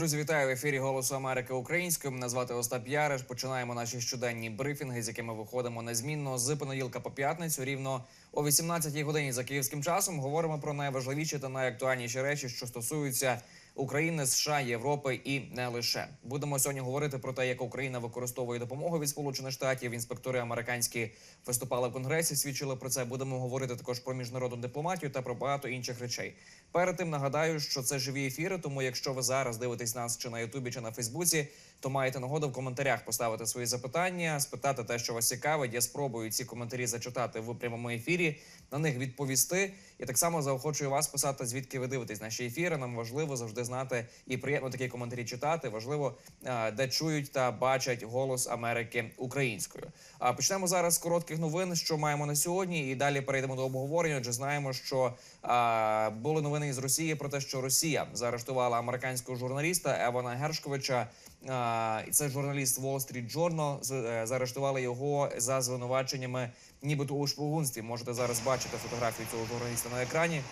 Друзі, вітаю в ефірі Голосу Америки українською. Мене звати Остап Яриш. Починаємо наші щоденні брифінги, з якими виходимо незмінно з понеділка по п'ятницю. Рівно о 18-й годині за київським часом говоримо про найважливіші та найактуальніші речі, що стосуються України, США, Європи і не лише. Будемо сьогодні говорити про те, як Україна використовує допомогу від Сполучених Штатів. Інспектори американські виступали в конгресі, свідчили про це. Будемо говорити також про міжнародну дипломатію та про багато інших речей. Перед тим нагадаю, що це живі ефіри. Тому, якщо ви зараз дивитесь нас чи на Ютубі, чи на Фейсбуці, то маєте нагоду в коментарях поставити свої запитання, спитати те, що вас цікавить. Я спробую ці коментарі зачитати в прямому ефірі, на них відповісти. І так само заохочую вас писати, звідки ви дивитесь наші ефіри. Нам важливо завжди знати і приємно такі коментарі читати. Важливо, е, де чують та бачать голос Америки українською. А почнемо зараз з коротких новин, що маємо на сьогодні, і далі перейдемо до обговорення. Адже знаємо, що були новини із Росії про те, що Росія заарештувала американського журналіста Евана Гершковича. Це журналіст Wall Street Journal. Е, Заарештували його за звинуваченнями, нібито у шпигунстві. Можете зараз бачити фотографію цього журналіста на екрані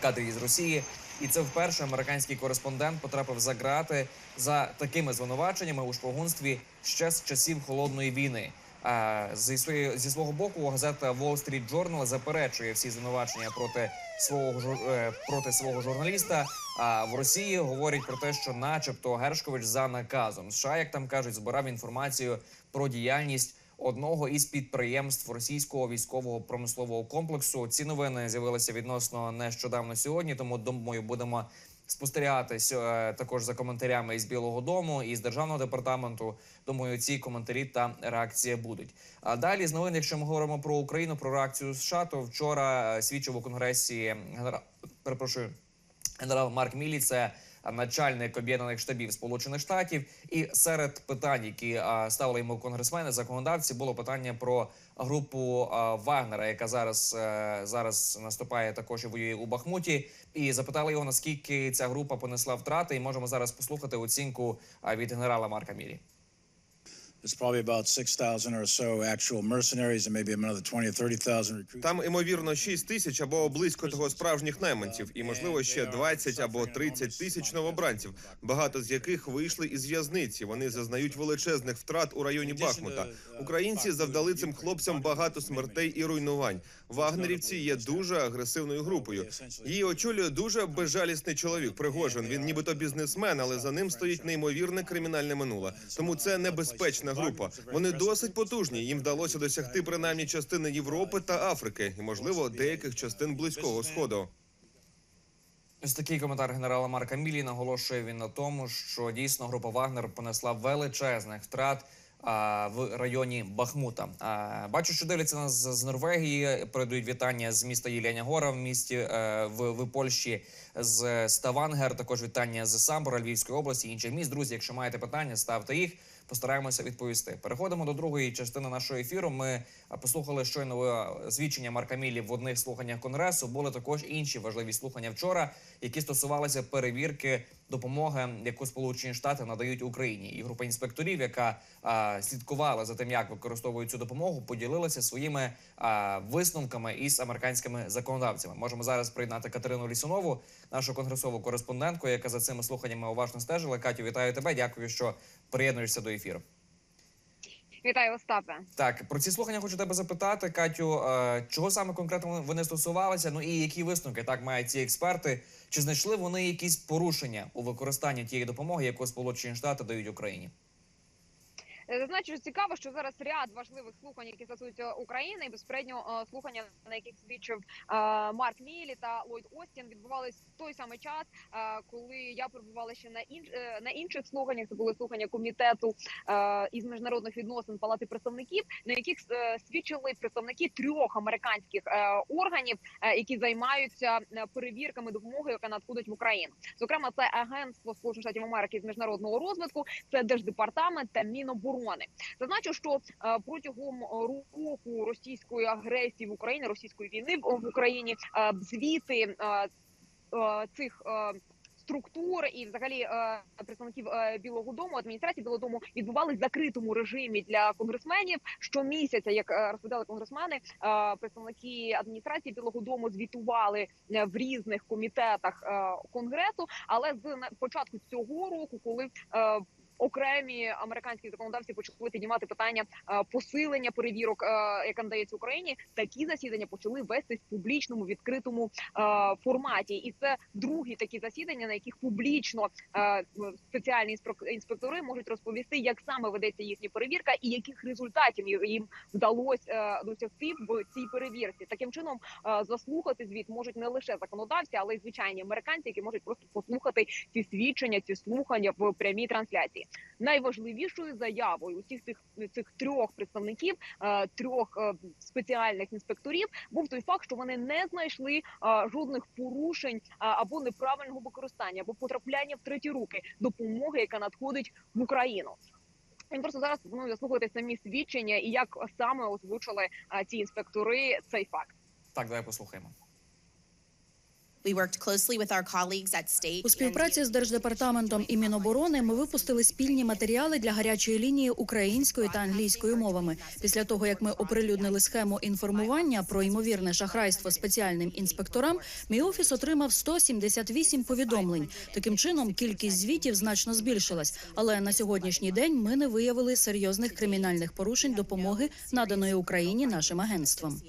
кадри із Росії. І це вперше американський кореспондент потрапив за ґрати за такими звинуваченнями у шпигунстві ще з часів холодної війни. А зі своєї зі свого боку газета Wall Street Journal заперечує всі звинувачення проти свого е, проти свого журналіста. А в Росії говорять про те, що, начебто, Гершкович за наказом США, як там кажуть, збирав інформацію про діяльність одного із підприємств російського військового промислового комплексу. Ці новини з'явилися відносно нещодавно сьогодні. Тому думаю, будемо спостерігати сьо- е, також за коментарями із Білого Дому і з державного департаменту. Думаю, ці коментарі та реакція будуть. А далі з новин, якщо ми говоримо про Україну, про реакцію США, то вчора е, свідчив у конгресі генерал перепрошую генерал Марк Мілі. Це начальник об'єднаних штабів Сполучених Штатів. І серед питань, які ставили йому конгресмени, законодавці, було питання про групу Вагнера, яка зараз е, зараз наступає також і воює у Бахмуті. І запитали його наскільки ця група понесла втрати. І можемо зараз послухати оцінку від генерала Марка Мілі. There's probably about 6,000 or so actual mercenaries and maybe another 20 or 30,000 recruits. Там ймовірно 6 тисяч або близько того справжніх найманців, і можливо ще 20 або 30 тисяч новобранців, багато з яких вийшли із в'язниці. Вони зазнають величезних втрат у районі Бахмута. Українці завдали цим хлопцям багато смертей і руйнувань. Вагнерівці є дуже агресивною групою. Її очолює дуже безжалісний чоловік. Пригожин. Він нібито бізнесмен, але за ним стоїть неймовірне кримінальне минуле. Тому це небезпечна група. Вони досить потужні. Їм вдалося досягти принаймні частини Європи та Африки, і можливо деяких частин близького сходу. Ось такий коментар генерала Марка Мілі наголошує він на тому, що дійсно група Вагнер понесла величезних втрат а, в районі Бахмута. А, бачу, що дивляться нас з Норвегії. Передають вітання з міста Єляня Гора в місті е, в, в Польщі з Ставангер. Також вітання з Самбора Львівської області, інших міст. Друзі, якщо маєте питання, ставте їх. Постараємося відповісти. Переходимо до другої частини нашого ефіру. Ми послухали щойно е, свідчення Марка Мілі в одних слуханнях конгресу. Були також інші важливі слухання вчора, які стосувалися перевірки допомоги, яку Сполучені Штати надають Україні. І група інспекторів, яка а, слідкувала за тим, як використовують цю допомогу, поділилася своїми а, висновками із американськими законодавцями. Можемо зараз приєднати Катерину Лісунову, нашу конгресову кореспондентку, яка за цими слуханнями уважно стежила. Катю, вітаю тебе. Дякую, що приєднуєшся до ефіру. Вітаю, Остапе. Так, про ці слухання хочу тебе запитати, Катю. е, Чого саме конкретно вони стосувалися? Ну і які висновки так мають ці експерти? Чи знайшли вони якісь порушення у використанні тієї допомоги, яку Сполучені Штати дають Україні? Е, Зазначу, цікаво, що зараз ряд важливих слухань, які стосуються України, і безпосередньо е, слухання, на яких свідчив е, Марк Мілі та Ллойд Остін, відбувались в той самий час, коли я перебувала ще на інш на інших слуханнях. Це були слухання комітету із міжнародних відносин Палати представників, на яких свідчили представники трьох американських органів, які займаються перевірками допомоги, яка надходить в Україну. Зокрема, це агентство Сполучених Штатів Америки з міжнародного розвитку, це держдепартамент та Міноборони. Зазначу, що е, протягом року російської агресії в Україні, російської війни в Україні, е, звіти е, е, цих. е, структур і взагалі е, представників е, Білого Дому, адміністрації Білого Дому відбували в закритому режимі для конгресменів. Щомісяця, як е, розповідали конгресмени, е, представники адміністрації Білого Дому звітували е, в різних комітетах е, конгресу. Але з початку цього року, коли е, Окремі американські законодавці почали піднімати питання е, посилення перевірок, е, яка надається Україні. Такі засідання почали вестись в публічному відкритому е, форматі, і це другі такі засідання, на яких публічно спеціальні інспек- інспектори можуть розповісти, як саме ведеться їхня перевірка і яких результатів їм- вдалося досягти в цій перевірці. Таким чином заслухати звіт можуть не лише законодавці, але й звичайні американці, які можуть просто послухати ці свідчення, ці слухання в прямій трансляції. Найважливішою заявою усіх цих цих трьох представників, е, трьох е, спеціальних інспекторів, був той факт, що вони не знайшли е, жодних порушень або неправильного використання, або потрапляння в треті руки допомоги, яка надходить в Україну. Він просто зараз пропоную заслухати самі свідчення і як саме озвучили ці інспектори цей факт. Так, давай послухаємо. У співпраці з держдепартаментом і Міноборони ми випустили спільні матеріали для гарячої лінії українською та англійською мовами. Після того як ми оприлюднили схему інформування про ймовірне шахрайство спеціальним інспекторам, мій офіс отримав 178 повідомлень. Таким чином, кількість звітів значно збільшилась. Але на сьогоднішній день ми не виявили серйозних кримінальних порушень допомоги наданої Україні нашим агентствам.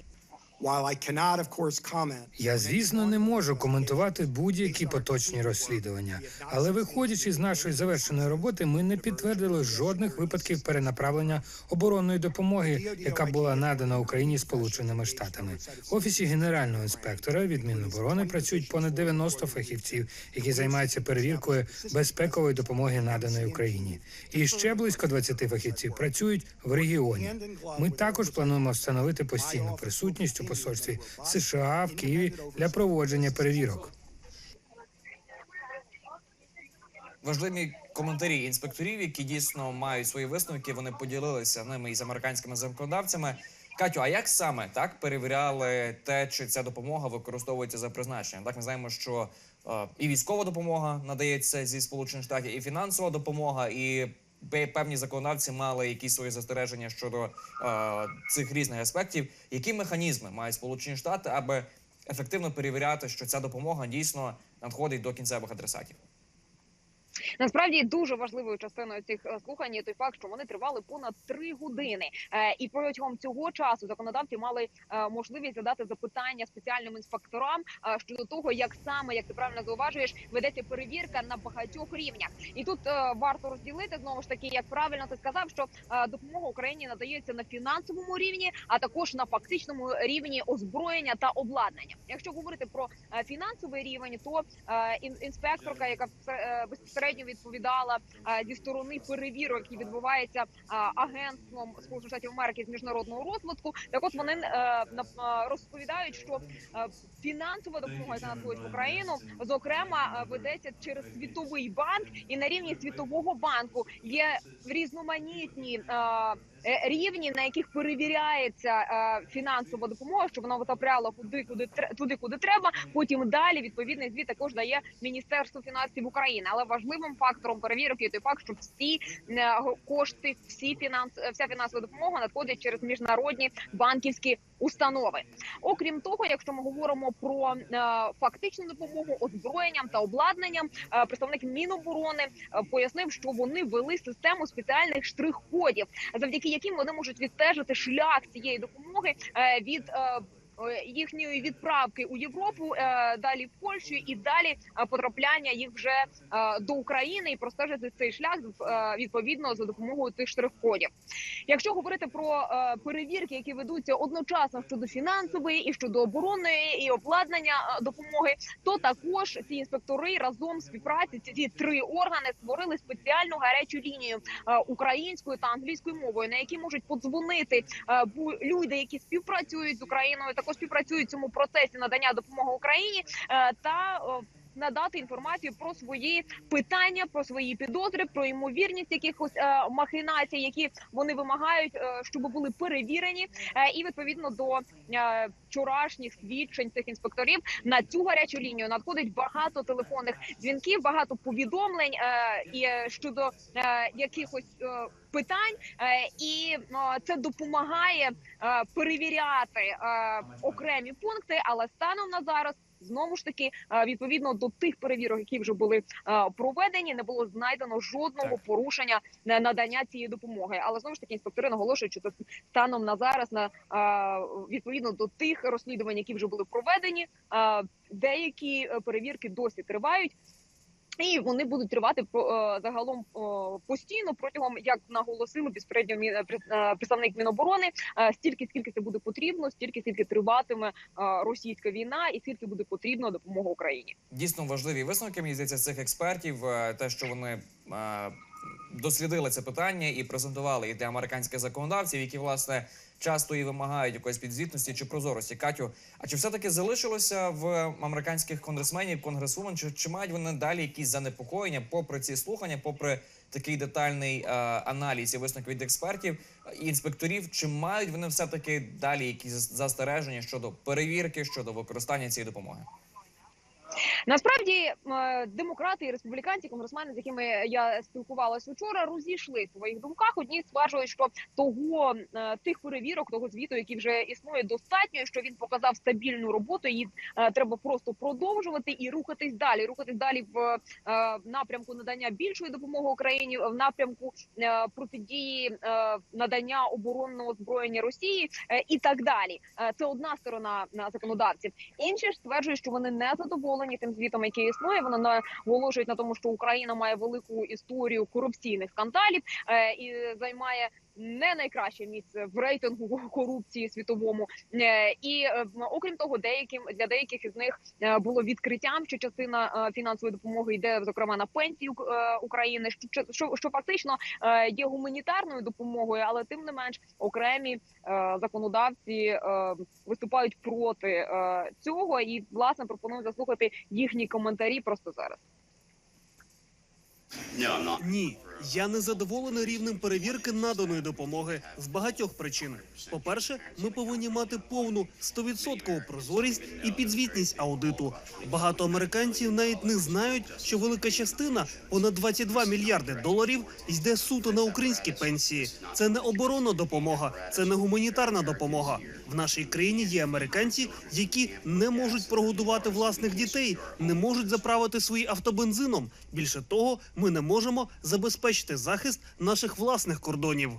Я, звісно, не можу коментувати будь-які поточні розслідування, але виходячи з нашої завершеної роботи, ми не підтвердили жодних випадків перенаправлення оборонної допомоги, яка була надана Україні Сполученими Штатами. В офісі генерального інспектора від Міноборони працюють понад 90 фахівців, які займаються перевіркою безпекової допомоги наданої Україні. І ще близько 20 фахівців працюють в регіоні. Ми також плануємо встановити постійну присутність у посольстві США в Києві для проводження перевірок. Важливі коментарі інспекторів, які дійсно мають свої висновки. Вони поділилися ними із американськими законодавцями. Катю, а як саме так перевіряли те, чи ця допомога використовується за призначенням? Так ми знаємо, що е, і військова допомога надається зі сполучених штатів, і фінансова допомога, і певні законодавці мали якісь свої застереження щодо е, цих різних аспектів. Які механізми мають сполучені штати, аби ефективно перевіряти, що ця допомога дійсно надходить до кінцевих адресатів? Насправді дуже важливою частиною цих е, слухань є той факт, що вони тривали понад три години, Е, і протягом цього часу законодавці мали е, можливість задати запитання спеціальним інспекторам щодо того, як саме як ти правильно зауважуєш, ведеться перевірка на багатьох рівнях. І тут варто розділити знову ж таки, як правильно ти сказав, що допомога Україні надається на фінансовому рівні, а також на фактичному рівні озброєння та обладнання. Якщо говорити про фінансовий рівень, то інспекторка, яка е, безпосередньо відповідала е, зі сторони перевірок, які відбуваються е, агентством Сполучених Штатів Америки з міжнародного розвитку, так от вони е, розповідають, що фінансова допомога, яка надходить в Україну, зокрема ведеться через світовий банк, і на рівні світового банку є різноманітні. Е, Рівні, на яких перевіряється е, фінансова допомога, щоб вона потрапляла куди, куди туди, куди треба. Потім далі відповідний звіт також дає Міністерство фінансів України. Але важливим фактором перевірок є той факт, що всі е, кошти, всі фінанс, вся фінансова допомога надходять через міжнародні банківські установи. Окрім того, якщо ми говоримо про фактичну допомогу озброєнням та обладнанням, представник Міноборони пояснив, що вони ввели систему спеціальних штрих-кодів, завдяки яким вони можуть відстежити шлях цієї допомоги е, від. Е, Їхньої відправки у Європу, е, далі в Польщу і далі е, потрапляння їх вже до України і простежити цей шлях відповідно за допомогою цих штрих-кодів. Якщо говорити про перевірки, які ведуться одночасно щодо фінансової і щодо оборонної і обладнання допомоги, то також ці інспектори разом співпраці ці, три органи створили спеціальну гарячу лінію українською та англійською мовою, на які можуть подзвонити люди, які співпрацюють з Україною, також співпрацюють в цьому процесі надання допомоги Україні е, та надати інформацію про свої питання, про свої підозри, про ймовірність якихось е, махінацій, які вони вимагають, е, щоб були перевірені, Е, і відповідно до е, вчорашніх свідчень цих інспекторів на цю гарячу лінію надходить багато телефонних дзвінків, багато повідомлень е, е, щодо е, якихось е, питань, е, і е, це допомагає е, перевіряти окремі пункти, але станом на зараз. Знову ж таки, е, відповідно до тих перевірок, які вже були е, проведені, не було знайдено жодного порушення на надання цієї допомоги. Але знову ж таки інспектори наголошують, що станом на зараз на е, відповідно до тих розслідувань, які вже були проведені. е, Деякі е, перевірки досі тривають. І вони будуть тривати е, загалом постійно протягом, як наголосили безпосередньо мі- е, пред- е, представник Міноборони, е, стільки скільки це буде потрібно, стільки скільки триватиме е, російська війна, і скільки буде потрібно допомога Україні. Дійсно важливі висновки, мені здається, цих експертів. е, Те, що вони е, дослідили це питання і презентували і для американських законодавців, які власне часто і вимагають якоїсь підзвітності чи прозорості. Катю, а чи все таки залишилося в американських конгресменів, конгресвумен, чи, чи мають вони далі якісь занепокоєння, попри ці слухання, попри такий детальний е, аналіз і висновок від експертів і інспекторів, чи мають вони все таки далі якісь застереження щодо перевірки, щодо використання цієї допомоги? Насправді е, демократи і республіканці, конгресмени, з якими я спілкувалася вчора, розійшли своїх думках. Одні стверджують, що того е, тих перевірок, того звіту, який вже існує, достатньо, що він показав стабільну роботу. Її е, треба просто продовжувати і рухатись далі. Рухатись далі в напрямку надання більшої допомоги Україні, в напрямку протидії надання оборонного озброєння Росії і так далі. Це одна сторона законодавців. Інші ж стверджують, що вони не задоволені тим звітом, який існує. Вони наголошують на тому, що Україна має велику історію корупційних скандалів е, і займає. Не найкраще місце в рейтингу корупції світовому, Е, і е, окрім того, деяким для деяких із них е, було відкриттям, що частина фінансової допомоги йде зокрема на пенсію України, що що, що фактично є гуманітарною допомогою, але тим не менш окремі законодавці виступають проти цього. І власне пропоную заслухати їхні коментарі просто зараз. Ні, я не задоволений рівнем перевірки наданої допомоги з багатьох причин. По-перше, ми повинні мати повну 100% прозорість і підзвітність аудиту. Багато американців навіть не знають, що велика частина, понад 22 мільярди доларів, йде суто на українські пенсії. Це не оборонна допомога, це не гуманітарна допомога. В нашій країні є американці, які не можуть прогодувати власних дітей, не можуть заправити свої авто бензином. Більше того, ми не можемо забезпечити захист наших власних кордонів.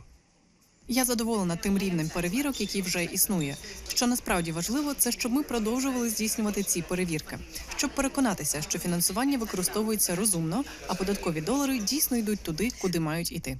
Я задоволена тим рівнем перевірок, який вже існує. Що насправді важливо, це щоб ми продовжували здійснювати ці перевірки, щоб переконатися, що фінансування використовується розумно, а податкові долари дійсно йдуть туди, куди мають іти.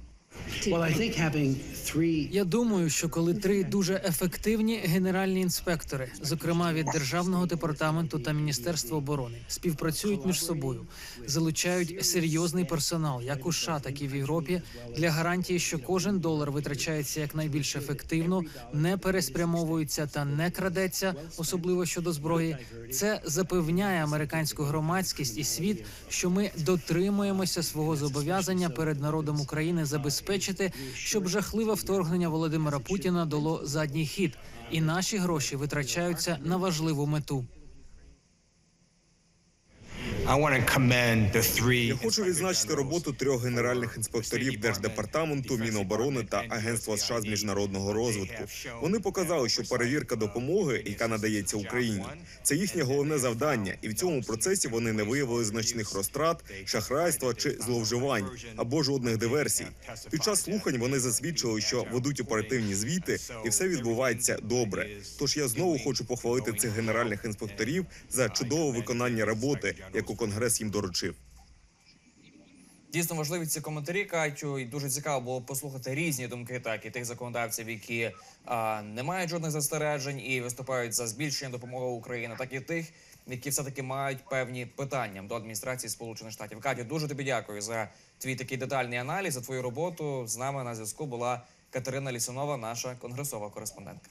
Я думаю, що коли три дуже ефективні генеральні інспектори, зокрема від державного департаменту та міністерства оборони, співпрацюють між собою, залучають серйозний персонал, як у США, так і в Європі, для гарантії, що кожен долар витрачається якнайбільш ефективно, не переспрямовується та не крадеться, особливо щодо зброї. Це запевняє американську громадськість і світ, що ми дотримуємося свого зобов'язання перед народом України забезпечити, щоб жахливе вторгнення Володимира Путіна дало задній хід, і наші гроші витрачаються на важливу мету. Я хочу відзначити роботу трьох генеральних інспекторів держдепартаменту, Міноборони та Агентства США з міжнародного розвитку. Вони показали, що перевірка допомоги, яка надається Україні, це їхнє головне завдання, і в цьому процесі вони не виявили значних розтрат, шахрайства чи зловживань або жодних диверсій. Під час слухань вони засвідчили, що ведуть оперативні звіти, і все відбувається добре. Тож я знову хочу похвалити цих генеральних інспекторів за чудове виконання роботи, яку конгрес їм доручив. Дійсно важливі ці коментарі, Катю, і дуже цікаво було послухати різні думки, так і тих законодавців, які а, не мають жодних застережень і виступають за збільшення допомоги Україні, так і тих, які все таки мають певні питання до адміністрації Сполучених Штатів. Катю, дуже тобі дякую за твій такий детальний аналіз, за твою роботу. З нами на зв'язку була Катерина Лісунова, наша конгресова кореспондентка.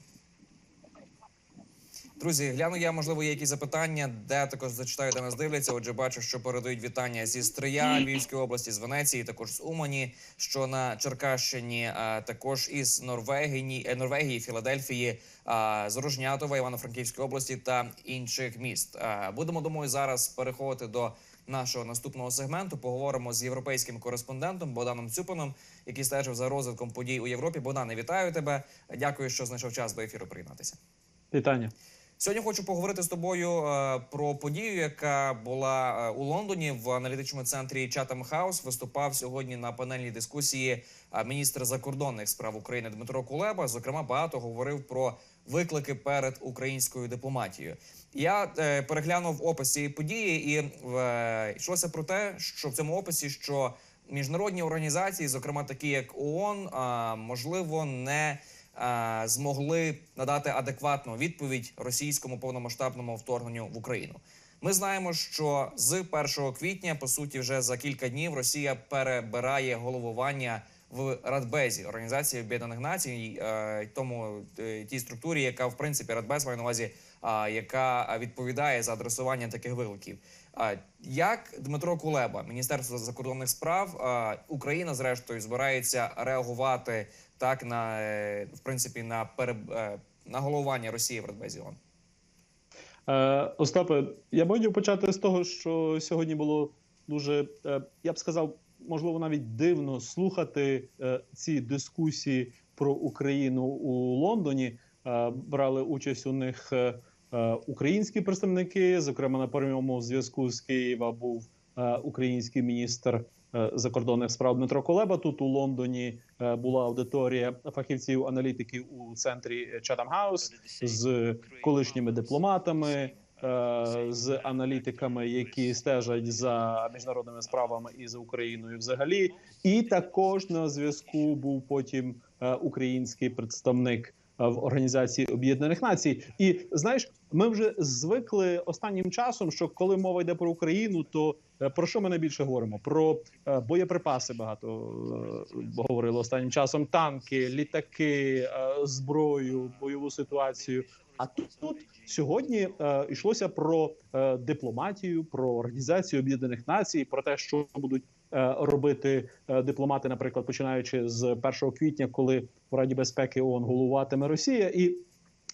Друзі, гляну я, можливо, є якісь запитання, де також зачитаю, де нас дивляться. Отже, бачу, що передають вітання зі Стрия, Львівської області, з Венеції, також з Умані, що на Черкащині, а також із Норвегії, е, Норвегії, Філадельфії, а, з Рожнятова, Івано-Франківської області та інших міст. Будемо, думаю, зараз переходити до нашого наступного сегменту. Поговоримо з європейським кореспондентом Богданом Цюпаном, який стежив за розвитком подій у Європі. Богдане, вітаю тебе. Дякую, що знайшов час до ефіру приєднатися. Вітання. Сьогодні хочу поговорити з тобою е, про подію, яка була е, у Лондоні в аналітичному центрі Chatham House. Виступав сьогодні на панельній дискусії е, міністр закордонних справ України Дмитро Кулеба. Зокрема, багато говорив про виклики перед українською дипломатією. Я переглянув опис цієї події, і йшлося про те, що в цьому описі що міжнародні організації, зокрема такі як ООН, можливо, не змогли надати адекватну відповідь російському повномасштабному вторгненню в Україну. Ми знаємо, що з 1 квітня, по суті, вже за кілька днів Росія перебирає головування в Радбезі Організації Об'єднаних Націй, е, тому е, тій структурі, яка в принципі Радбез має на увазі, яка відповідає за адресування таких викликів. Як Дмитро Кулеба, Міністерство закордонних справ, Україна зрештою збирається реагувати так на е, в принципі на переб... е, на головування Росії в Радбезі ООН? Е, Остапе, я б хотів почати з того, що сьогодні було дуже, я б сказав, можливо, навіть дивно слухати ці дискусії про Україну у Лондоні. Брали участь у них українські представники. Зокрема, на прямому зв'язку з Києва був український міністр закордонних справ Дмитро Колеба. Тут у Лондоні е, була аудиторія фахівців аналітиків у центрі Chatham House з колишніми дипломатами, е, з аналітиками, які стежать за міжнародними справами і за Україною взагалі. І також на зв'язку був потім е, український представник е, в Організації Об'єднаних Націй. І знаєш, ми вже звикли останнім часом, що коли мова йде про Україну, то е, про що ми найбільше говоримо? Про е, боєприпаси багато е, говорили останнім часом: танки, літаки, е, зброю, бойову ситуацію. А тут, тут сьогодні е, йшлося про е, дипломатію, про організацію Об'єднаних Націй, про те, що будуть е, робити е, дипломати, наприклад, починаючи з 1 квітня, коли в Раді безпеки ООН головуватиме Росія, і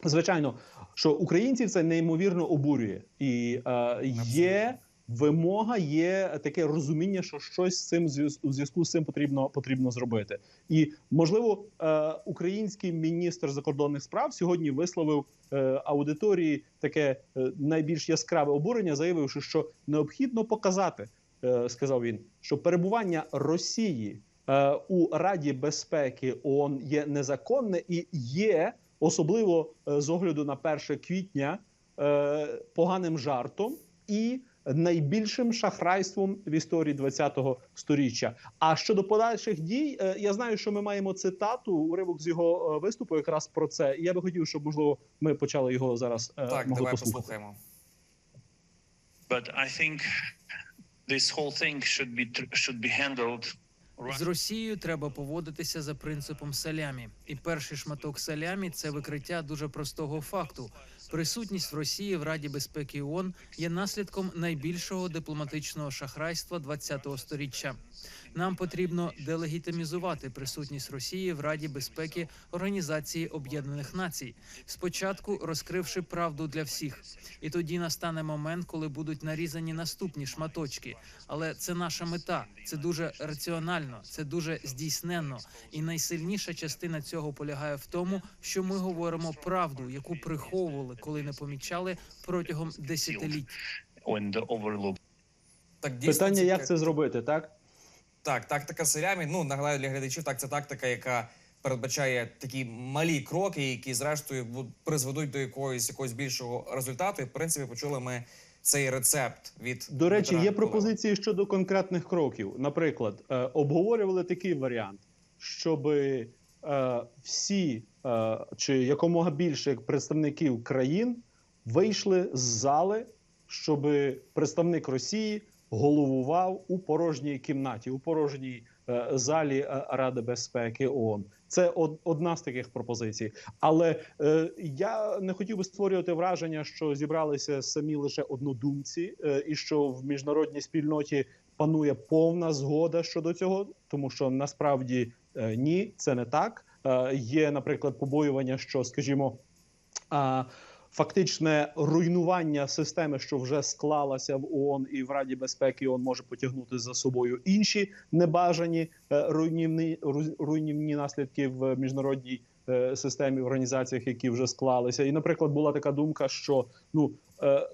звичайно, що українців це неймовірно обурює, і е, є вимога, є таке розуміння, що щось з цим у зв'язку з цим потрібно потрібно зробити. І можливо, е, український міністр закордонних справ сьогодні висловив е, аудиторії таке е, найбільш яскраве обурення, заявивши, що необхідно показати, сказав він, що перебування Росії у Раді безпеки ООН є незаконне і є особливо е, з огляду на 1 квітня е, поганим жартом і найбільшим шахрайством в історії 20-го сторіччя. А щодо подальших дій, е, я знаю, що ми маємо цитату уривок з його е, виступу, якраз про це. І я би хотів, щоб можливо ми почали його зараз е, Так, могли давай послухати. послухаємо. But I think this whole thing should be should be handled З Росією треба поводитися за принципом салямі. І перший шматок салямі це викриття дуже простого факту. Присутність в Росії в Раді безпеки ООН є наслідком найбільшого дипломатичного шахрайства 20-го сторіччя. Нам потрібно делегітимізувати присутність Росії в Раді безпеки Організації Об'єднаних Націй, спочатку розкривши правду для всіх. І тоді настане момент, коли будуть нарізані наступні шматочки. Але це наша мета. Це дуже раціонально, це дуже здійсненно. І найсильніша частина цього полягає в тому, що ми говоримо правду, яку приховували, коли не помічали протягом десятиліть. when Так, дійсно, Питання, це- як це зробити, так? Так, тактика селямі. Ну нагадаю для глядачів, так це тактика, яка передбачає такі малі кроки, які зрештою призведуть до якогось якогось більшого результату. І в принципі почули ми цей рецепт від До речі, є пропозиції щодо конкретних кроків. Наприклад, е, обговорювали такий варіант, щоб е, всі е, чи якомога більше представників країн вийшли з зали, щоб представник Росії головував у порожній кімнаті, у порожній е, залі е, Ради безпеки ООН. Це од- одна з таких пропозицій. Але е, я не хотів би створювати враження, що зібралися самі лише однодумці, е, і що в міжнародній спільноті панує повна згода щодо цього, тому що насправді е, ні, це не так. Е, є, наприклад, побоювання, що, скажімо, а, фактичне руйнування системи, що вже склалася в ООН і в Раді безпеки ООН може потягнути за собою інші небажані е, руйнівні руйнівні наслідки в міжнародній е, системі в організаціях, які вже склалися. І, наприклад, була така думка, що ну е,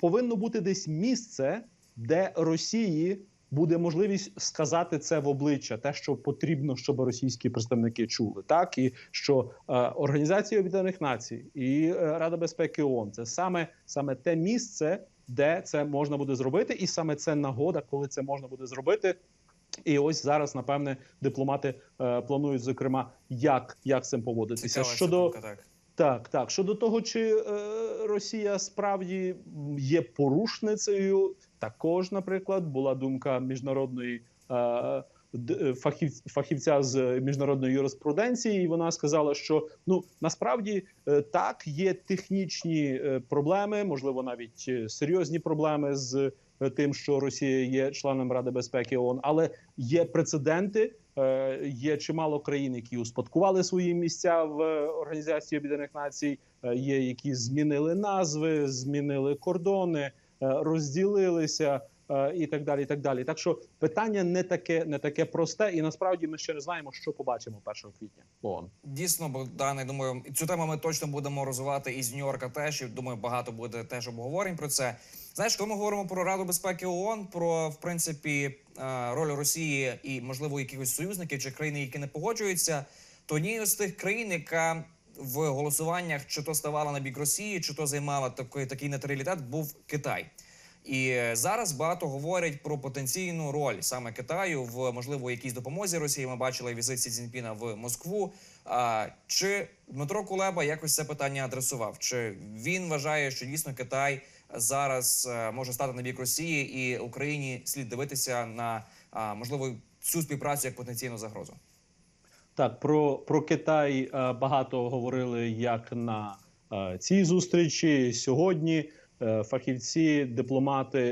повинно бути десь місце, де Росії буде можливість сказати це в обличчя, те, що потрібно, щоб російські представники чули, так і що е, Організація Об'єднаних Націй і е, Рада безпеки ООН – це саме саме те місце, де це можна буде зробити, і саме це нагода, коли це можна буде зробити. І ось зараз, напевне, дипломати е, планують зокрема, як, як з цим поводитися Цікава щодо. думка, так. Так, так. Щодо того, чи е, Росія справді є порушницею, також, наприклад, була думка міжнародної е, е, фахів, фахівця з міжнародної юриспруденції, і вона сказала, що ну насправді е, так є технічні проблеми, можливо, навіть серйозні проблеми з тим, що Росія є членом Ради безпеки ООН, але є прецеденти. Є чимало країн, які успадкували свої місця в Організації Об'єднаних Націй. Є які змінили назви, змінили кордони, розділилися е, і так далі. І так далі. Так що питання не таке, не таке просте, і насправді ми ще не знаємо, що побачимо 1 квітня. в ООН. Дійсно, Богдане, думаю, цю тему ми точно будемо розвивати із Нью-Йорка теж. І думаю, багато буде теж обговорень про це. Знаєш, коли ми говоримо про Раду безпеки ООН, про в принципі е, роль Росії і можливо якихось союзників чи країн, які не погоджуються, то однією з тих країн, яка в голосуваннях чи то ставала на бік Росії, чи то займала такий такий нейтралітет, був Китай. І е, зараз багато говорять про потенційну роль саме Китаю в можливо якійсь допомозі Росії. Ми бачили візит Сі Цзіньпіна в Москву. А чи Дмитро Кулеба якось це питання адресував? Чи він вважає, що дійсно Китай зараз е, може стати на бік Росії і Україні слід дивитися на можливо цю співпрацю як потенційну загрозу? Так, про, про Китай е, багато говорили як на е, цій зустрічі сьогодні. е, Фахівці, дипломати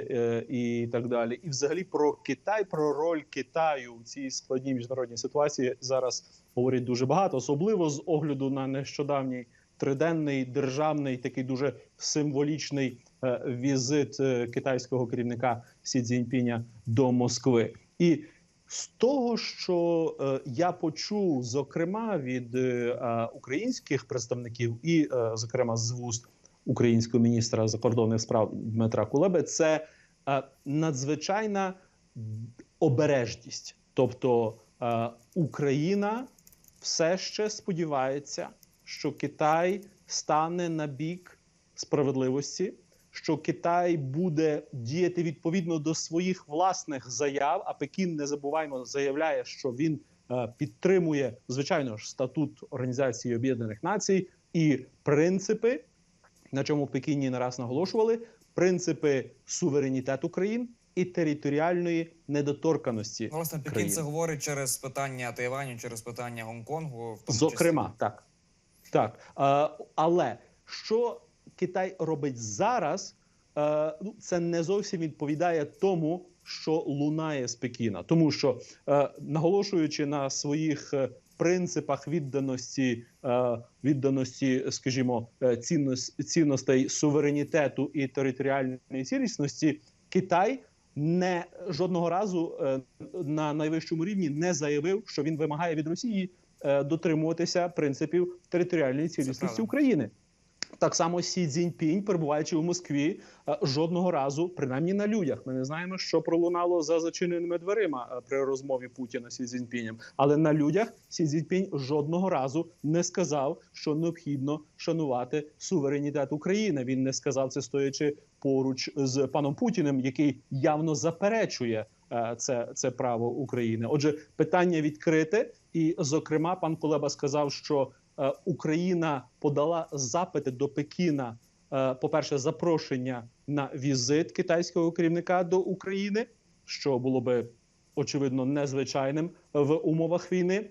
і так далі, і взагалі про Китай, про роль Китаю у цій складній міжнародній ситуації зараз говорять дуже багато, особливо з огляду на нещодавній триденний державний такий дуже символічний візит китайського керівника Сі Цзіньпіня до Москви. І з того, що е, я почув, зокрема від е, українських представників, і, е, зокрема, з вуст українського міністра закордонних справ Дмитра Кулеби, це е, надзвичайна обережність. Тобто е, Україна все ще сподівається, що Китай стане на бік справедливості, що Китай буде діяти відповідно до своїх власних заяв. А Пекін не забуваємо заявляє, що він е, підтримує звичайно ж статут Організації Об'єднаних Націй і принципи, на чому в Пекіні не раз наголошували, принципи суверенітету країн і територіальної недоторканості. Власне, Пекін країн. це говорить через питання Тайваню, через питання Гонконгу, в тому Зокрема, так. Так. Е, але що Китай робить зараз, е, ну, це не зовсім відповідає тому, що лунає з Пекіна. Тому що, е, наголошуючи на своїх е, принципах відданості, відданості, скажімо, ціннос- цінностей суверенітету і територіальної цілісності, Китай не жодного разу на найвищому рівні не заявив, що він вимагає від Росії дотримуватися принципів територіальної цілісності. України. Так само Сі Цзіньпінь, перебуваючи в Москві, е, жодного разу, принаймні на людях, ми не знаємо, що пролунало за зачиненими дверима е, при розмові Путіна Сі Цзіньпінем. Але на людях Сі Цзіньпінь жодного разу не сказав, що необхідно шанувати суверенітет України. Він не сказав це стоячи поруч з паном Путіним, який явно заперечує е, це, це право України. Отже, питання відкрите, і зокрема, пан Кулеба сказав, що Україна подала запити до Пекіна е, по-перше, запрошення на візит китайського керівника до України, що було би очевидно незвичайним в умовах війни,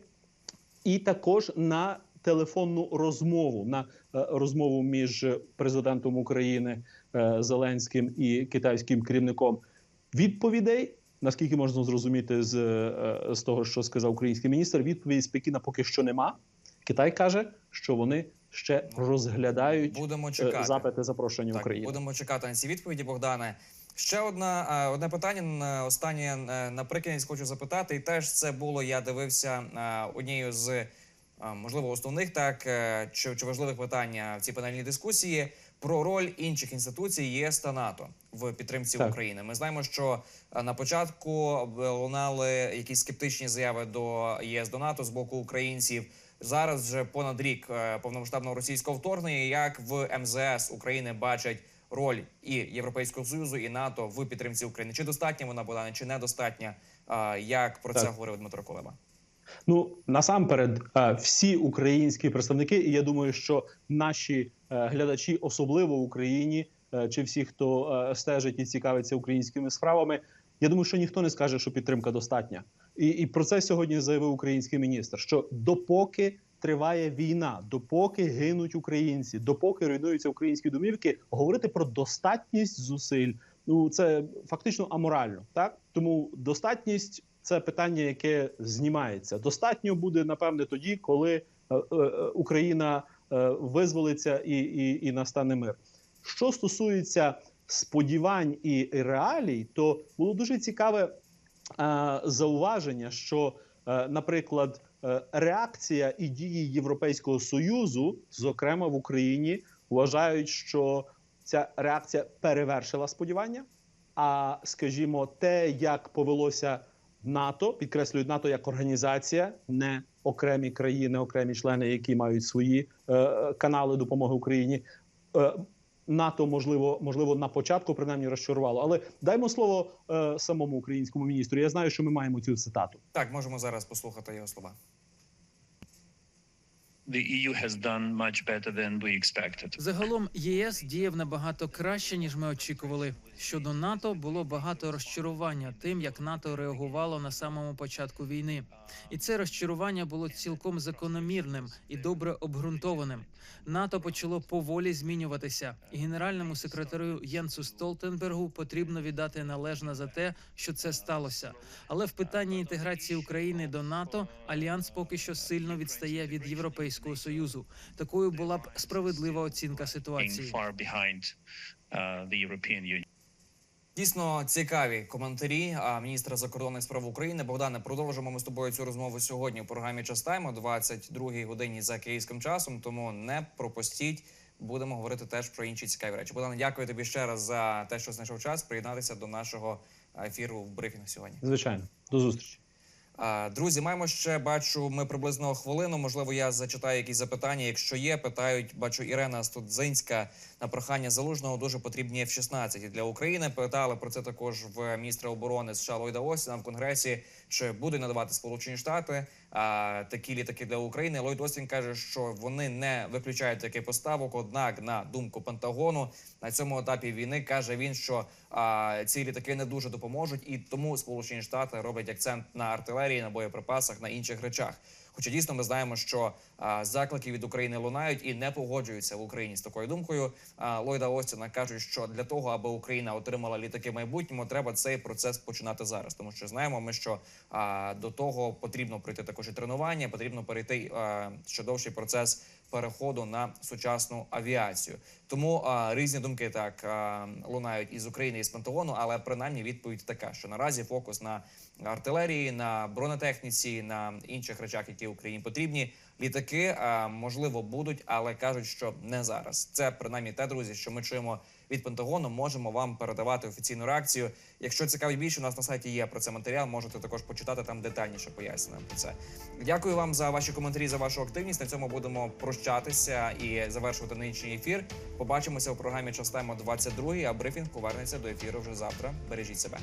і також на телефонну розмову на е, розмову між президентом України е, Зеленським і китайським керівником. Відповідей, наскільки можна зрозуміти з, е, з того, що сказав український міністр, відповіді з Пекіна поки що нема. Китай каже, що вони ще розглядають Будемо е, чекати. запити запрошення Так, України. будемо чекати на ці відповіді, Богдане. Ще одна е, одне питання на останнє е, наприкінець хочу запитати. І теж це було. Я дивився е, однією з е, можливо основних так е, чи, чи важливих питань е, в цій панельній дискусії про роль інших інституцій ЄС та НАТО в підтримці Так. України. Ми знаємо, що е, на початку е, лунали якісь скептичні заяви до ЄС до НАТО з боку українців. Зараз вже понад рік е, повномасштабного російського вторгнення. Як в МЗС України бачать роль і Європейського союзу і НАТО в підтримці України? Чи достатня вона була, чи недостатня? Як про це говорив Дмитро Кулеба? Ну насамперед, е, всі українські представники, і я думаю, що наші е, глядачі, особливо в Україні, чи всі, хто стежить і цікавиться українськими справами, я думаю, що ніхто не скаже, що підтримка достатня. І, і про це сьогодні заявив український міністр: що допоки триває війна, допоки гинуть українці, допоки руйнуються українські домівки, говорити про достатність зусиль. Ну це фактично аморально, так тому достатність це питання, яке знімається. Достатньо буде напевне тоді, коли е, е, Україна е, визволиться і, і, і настане мир. Що стосується сподівань і реалій, то було дуже цікаве зауваження, що, е, наприклад, е, реакція і дії Європейського союзу, зокрема в Україні, вважають, що ця реакція перевершила сподівання. А скажімо, те, як повелося НАТО, підкреслюють НАТО як організація, не окремі країни, окремі члени, які мають свої е, канали допомоги Україні. Е, НАТО можливо, можливо, на початку принаймні розчарувало. Але даймо слово е, самому українському міністру. Я знаю, що ми маємо цю цитату. Так, можемо зараз послухати його слова. The EU has done much better than we expected. Загалом ЄС діяв набагато краще ніж ми очікували. Щодо НАТО було багато розчарування тим, як НАТО реагувало на самому початку війни, і це розчарування було цілком закономірним і добре обґрунтованим. НАТО почало поволі змінюватися, і генеральному секретарю Єнсу Столтенбергу потрібно віддати належне за те, що це сталося. Але в питанні інтеграції України до НАТО альянс поки що сильно відстає від Європейського союзу. Такою була б справедлива оцінка ситуації. uh, the European Union. Дійсно цікаві коментарі. Міністра закордонних справ України Богдане продовжимо ми з тобою цю розмову сьогодні у програмі «Час Тайм» о 22-й годині за київським часом. Тому не пропустіть. Будемо говорити теж про інші цікаві речі. Богдане, дякую тобі ще раз за те, що знайшов час приєднатися до нашого ефіру в брифінг сьогодні. Звичайно, до зустрічі. Друзі, маємо ще бачу. Ми приблизно хвилину. Можливо, я зачитаю якісь запитання. Якщо є, питають. Бачу Ірена Студзинська на прохання залужного дуже потрібні F-16 для України. Питали про це також в міністра оборони США Ллойда Остіна в конгресі. Чи будуть надавати Сполучені Штати такі літаки для України? Ллойд Остін каже, що вони не виключають таких поставок. Однак, на думку Пентагону, на цьому етапі війни каже він, що а, ці літаки не дуже допоможуть, і тому Сполучені Штати роблять акцент на артилерії, на боєприпасах, на інших речах. Хоча дійсно ми знаємо, що заклики від України лунають і не погоджуються в Україні з такою думкою. А, Ллойда Остіна кажуть, що для того, аби Україна отримала літаки в майбутньому, треба цей процес починати зараз. Тому що знаємо ми, що до того потрібно пройти також і тренування, потрібно перейти а, ще довший процес переходу на сучасну авіацію. Тому а, різні думки так а, лунають із України і з Пентагону, але принаймні відповідь така, що наразі фокус на артилерії, на бронетехніці, на інших речах, які Україні потрібні. Літаки а, можливо будуть, але кажуть, що не зараз. Це принаймні те, друзі, що ми чуємо від Пентагону. Можемо вам передавати офіційну реакцію. Якщо цікавить більше, у нас на сайті є про це матеріал. Можете також почитати там детальніше пояснення про це. Дякую вам за ваші коментарі, за вашу активність. На цьому будемо прощатися і завершувати нинішній ефір. Побачимося у програмі «Частемо 22», А брифінг повернеться до ефіру вже завтра. Бережіть себе.